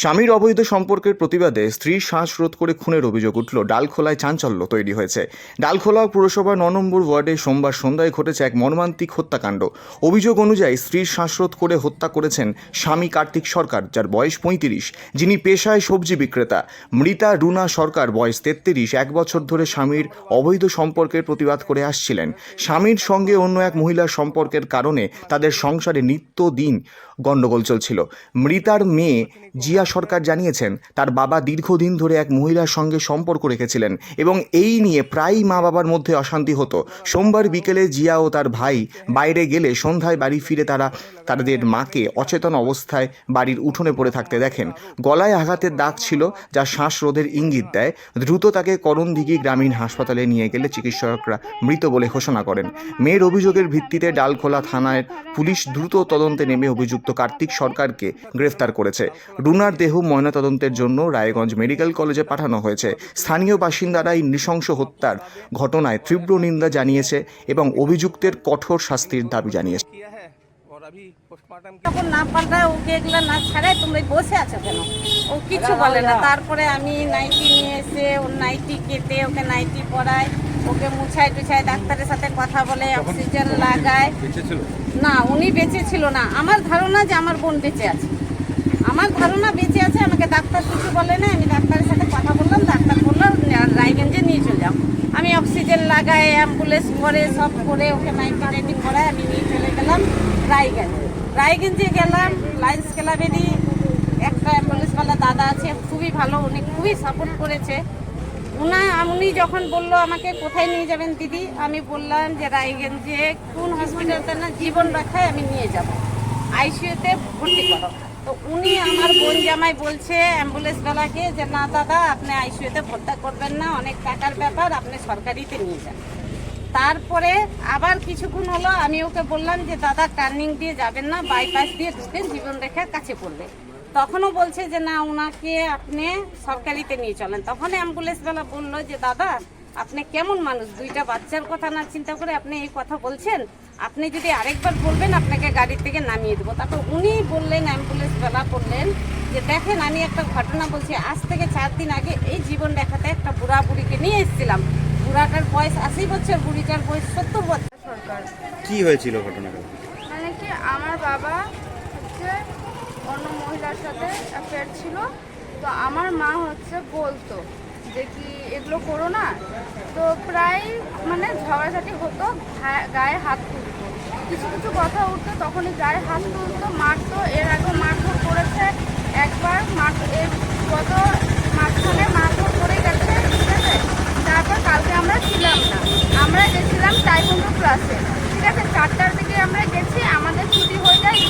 স্বামীর অবৈধ সম্পর্কের প্রতিবাদে স্ত্রীর শ্বাসরোধ করে খুনের অভিযোগ উঠল। ডালখোলায় চাঞ্চল্য তৈরি হয়েছে। ডালখোলা পুরসভা ন নম্বর ওয়ার্ডে সোমবার সন্ধ্যায় ঘটেছে এক মর্মান্তিক হত্যাকাণ্ড। অভিযোগ অনুযায়ী স্ত্রীর শ্বাসরোধ করে হত্যা করেছেন স্বামী কার্তিক সরকার, যার বয়স পঁয়ত্রিশ, যিনি পেশায় সবজি বিক্রেতা। মৃতা রুনা সরকার বয়স তেত্রিশ, এক বছর ধরে স্বামীর অবৈধ সম্পর্কের প্রতিবাদ করে আসছিলেন। স্বামীর সঙ্গে অন্য এক মহিলার সম্পর্কের কারণে তাদের সংসারে নিত্যদিন গণ্ডগোল চলছিল। মৃতার মেয়ে জিয়া সরকার জানিয়েছেন, তার বাবা দীর্ঘদিন ধরে এক মহিলার সঙ্গে সম্পর্ক রেখেছিলেন এবং এই নিয়ে প্রায়ই মা বাবার মধ্যে অশান্তি হতো। সোমবার বিকেলে জিয়া ও তার ভাই বাইরে গেলে সন্ধ্যায় বাড়ি ফিরে তারা তাদের মাকে অচেতন অবস্থায় বাড়ির উঠোনে পড়ে থাকতে দেখেন। গলায় আঘাতের দাগ ছিল যা শ্বাসরোধের ইঙ্গিত দেয়। দ্রুত তাকে করণদিঘি গ্রামীণ হাসপাতালে নিয়ে গেলে চিকিৎসকরা মৃত বলে ঘোষণা করেন। মেয়ের অভিযোগের ভিত্তিতে ডালখোলা থানায় পুলিশ দ্রুত তদন্তে নেমে অভিযুক্ত অভিযুক্ত কার্তিক সরকারকে গ্রেফতার করেছে। রুনার দেহ ময়নাতদন্তের জন্য রায়গঞ্জ মেডিকেল কলেজে পাঠানো হয়েছে। স্থানীয় বাসিন্দারা এই নৃশংস হত্যার ঘটনায় তীব্র নিন্দা জানিয়েছে এবং অভিযুক্তের কঠোর শাস্তির দাবি জানিয়েছে। তখন না পাল্টায় ওকে এগুলো না ছাড়াই তোমরা বসে আছো কেন? ও কিছু বলে না। তারপরে আমি নাইটি নিয়ে এসে ওর নাইটি কেটে ওকে নাইটি পরায় ওকে মুছাই টুছাই ডাক্তারের সাথে কথা বলে অক্সিজেন লাগায়। না উনি বেঁচে ছিল না। আমার ধারণা যে আমার বোন বেঁচে আছে। আমার ধারণা বেঁচে আছে আমাকে ডাক্তার কিছু বলে না আমি ডাক্তারের সাথে কথা বললাম ডাক্তার বলল রায়গঞ্জে নিয়ে চলে যাও। আমি অক্সিজেন লাগাই অ্যাম্বুলেন্স করে সব করে ওকে নাইটি টাইটি করাই আমি নিয়ে চলে গেলাম রায়গঞ্জ। রায়গঞ্জে গেলাম লাইন্স ক্লাবেরই একটা অ্যাম্বুলেন্সওয়ালা দাদা আছে খুবই ভালো উনি খুবই সাপোর্ট করেছে। উনা যখন বলল আমাকে, কোথায় নিয়ে যাবেন দিদি? আমি বললাম যে, রায়গঞ্জে কোন হসপিটালতে না জীবন রাখায় আমি নিয়ে যাব। আইসিইউতে ভর্তি করো। তো উনি আমার বোন জামাই বলছে অ্যাম্বুলেন্সওয়ালাকে যে, না দাদা, আপনি আইসিইউতে ভর্তি করবেন না, অনেক টাকার ব্যাপার, আপনি সরকারিতে নিয়ে যান। তারপরে আবার কিছুক্ষণ হলো আমি ওকে বললাম যে, দাদা টার্নিং দিয়ে যাবেন না বাইপাস দিয়ে ঢুকেন জীবন রেখার কাছে পড়বে। তখনও বলছে যে না ওনাকে আপনি সরকারিতে নিয়ে চলেন। তখন অ্যাম্বুলেন্সওয়ালা বলল যে দাদা আপনি কেমন মানুষ? দুইটা বাচ্চার কথা না চিন্তা করে আপনি এই কথা বলছেন। আপনি যদি আরেকবার বলবেন আপনাকে গাড়ি থেকে নামিয়ে দেবো। তারপর উনি বললেন অ্যাম্বুলেন্সওয়ালা বললেন যে দেখেন আমি একটা ঘটনা বলছি। আজ থেকে চার দিন আগে এই জীবন দেখাতে একটা বুড়া বুড়িকে নিয়ে এসেছিলাম। বুড়াটার বয়স আশি বছর বুড়িটার বয়স সত্তর বছর। সরকার কি হয়েছিল ঘটনাটা? মানে কি আমার বাবা মহিলার সাথে অ্যাফেয়ার ছিল। তো আমার মা হচ্ছে বলতো যে কি, এগুলো করো না। তো প্রায় মানে ঝগড়াঝাটি হতো গায়ে হাত তুলতো। কিছু কিছু কথা উঠতো, তখনই গায়ে হাত তুলতো, মারতো। এর আগে মারধর করেছে একবার, মার এর গত মাঝখানে মারধর করে গেছে, ঠিক আছে? তারপর কালকে আমরা ছিলাম না। আমরা গেছিলাম টাইকন্ডো ক্লাসে ঠিক আছে চারটার দিকে আমরা গেছি আমাদের ছুটি হয়ে যায়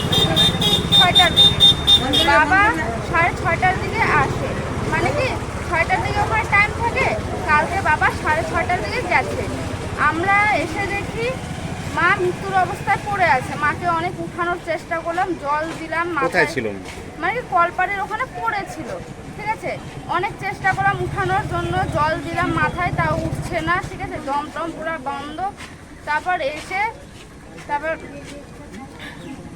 ছয়টার দিকে বাবা সাড়ে ছয়টার দিকে আসে। মানে কি? ছয়টার দিকে ওখানে টাইম থাকে কালকে বাবা সাড়ে ছয়টার দিকে গেছে। আমরা এসে দেখি মা মৃত্যুর অবস্থায় পড়ে আছে। মাকে অনেক উঠানোর চেষ্টা করলাম জল দিলাম মাথায় মানে কি? কলপাড়ের ওখানে পড়েছিল ঠিক আছে? অনেক চেষ্টা করলাম উঠানোর জন্য জল দিলাম মাথায় তাও উঠছে না ঠিক আছে? দম টম পুরো বন্ধ। তারপর এসে তারপর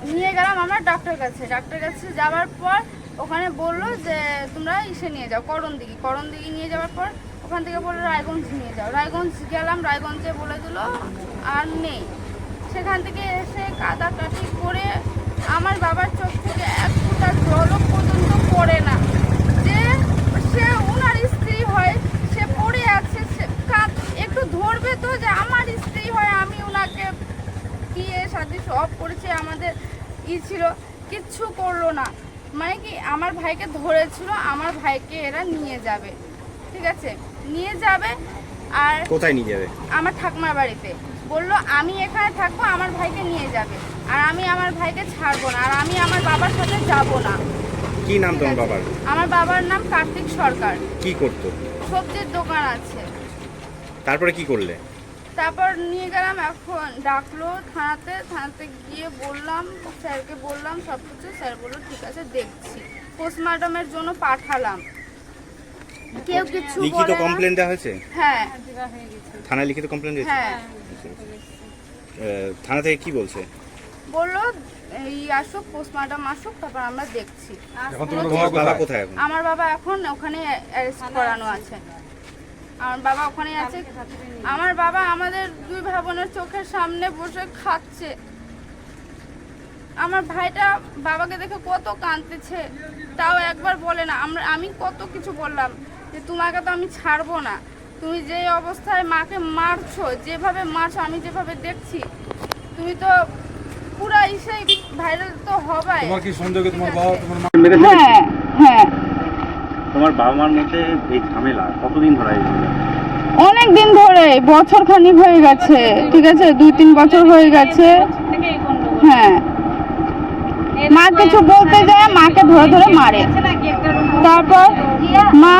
নিয়ে গেলাম আমরা ডাক্তার কাছে। ডাক্তার কাছে যাওয়ার পর ওখানে বলল যে, তোমরা ইসে নিয়ে যাও করণ দিঘি করণ দিঘি নিয়ে যাওয়ার পর ওখান থেকে বলল, রায়গঞ্জ নিয়ে যাও। রায়গঞ্জ গেলাম, রায়গঞ্জে বলে দিলো, আর নেই। সেখান থেকে এসে কাদা কাদাকাটি করে আমার বাবার চোখ থেকে এক ফুটা জলও পর্যন্ত পড়ে না যে সে ওনার স্ত্রী হয় সে পড়ে আছে সে কাঁদ- একটু ধরবে তো যে আমার স্ত্রী হয় আমি ওনাকে বিয়ে শাদি সব করেছে আমাদের ই ছিল কিচ্ছু করল না। মানে কি আমার ভাইকে ধরেছিল আমার ভাইকে এরা নিয়ে যাবে। ঠিক আছে? নিয়ে যাবে আর কোথায় নিয়ে যাবে? আমার ঠাকুমার বাড়িতে। বলল আমি এখানে থাকব আমার ভাইকে নিয়ে যাবে। আর আমি আমার ভাইকে ছাড়বো না আর আমি আমার বাবার সাথে যাব না। কি নাম ঠিক আছে? আমার বাবার নাম কার্তিক সরকার। কি করতো? সবজির দোকান আছে। তারপরে কি করলে? তারপর নিয়ে গেলাম এখন। ডাকলো থানাতে থানাতে গিয়ে বললাম স্যারকে বললাম সব কিছু স্যার বলল ঠিক আছে দেখছি। পোস্টমার্টমের জন্য পাঠালাম। কেউ কিছু লিখিত কমপ্লেন দেওয়া হয়েছে? হ্যাঁ। থানায় লিখিত কমপ্লেন দিয়েছে? হ্যাঁ। থানা থেকে কি বলছে? বলল এই আসুক পোস্টমার্টম আসুক তারপর আমরা দেখছি। এখন তোমার বাবা কোথায় এখন? আমার বাবা এখন ওখানে অ্যারেস্ট করানো আছে। আমার বাবা ওখানে আছে। আমার বাবা আমাদের দুই ভাই বোনের চোখের সামনে বসে খাচ্ছে। আমার ভাইটা বাবাকে দেখে কত কাঁদতেছে তাও একবার বলে না। আমরা আমি কত কিছু বললাম যে তোমাকে তো আমি ছাড়বো না। তুমি যে অবস্থায় মাকে মারছো যেভাবে মারছো আমি যেভাবে দেখছি তুমি তো পুরা ইসে ভাইরাল তো হবাই। তোমার কি সন্দেহে তোমার বাবা তোমার মা হ্যাঁ হ্যাঁ। তোমার বাবা মার মধ্যে এই ঝামেলা? কতদিন ধরে অনেক দিন ধরে বছর খানিক হয়ে গেছে, ঠিক আছে? দুই, তিন বছর হয়ে গেছে। হ্যাঁ। মা কিছু বলতে যায়, মাকে ধরে ধরে মারে। তারপর মা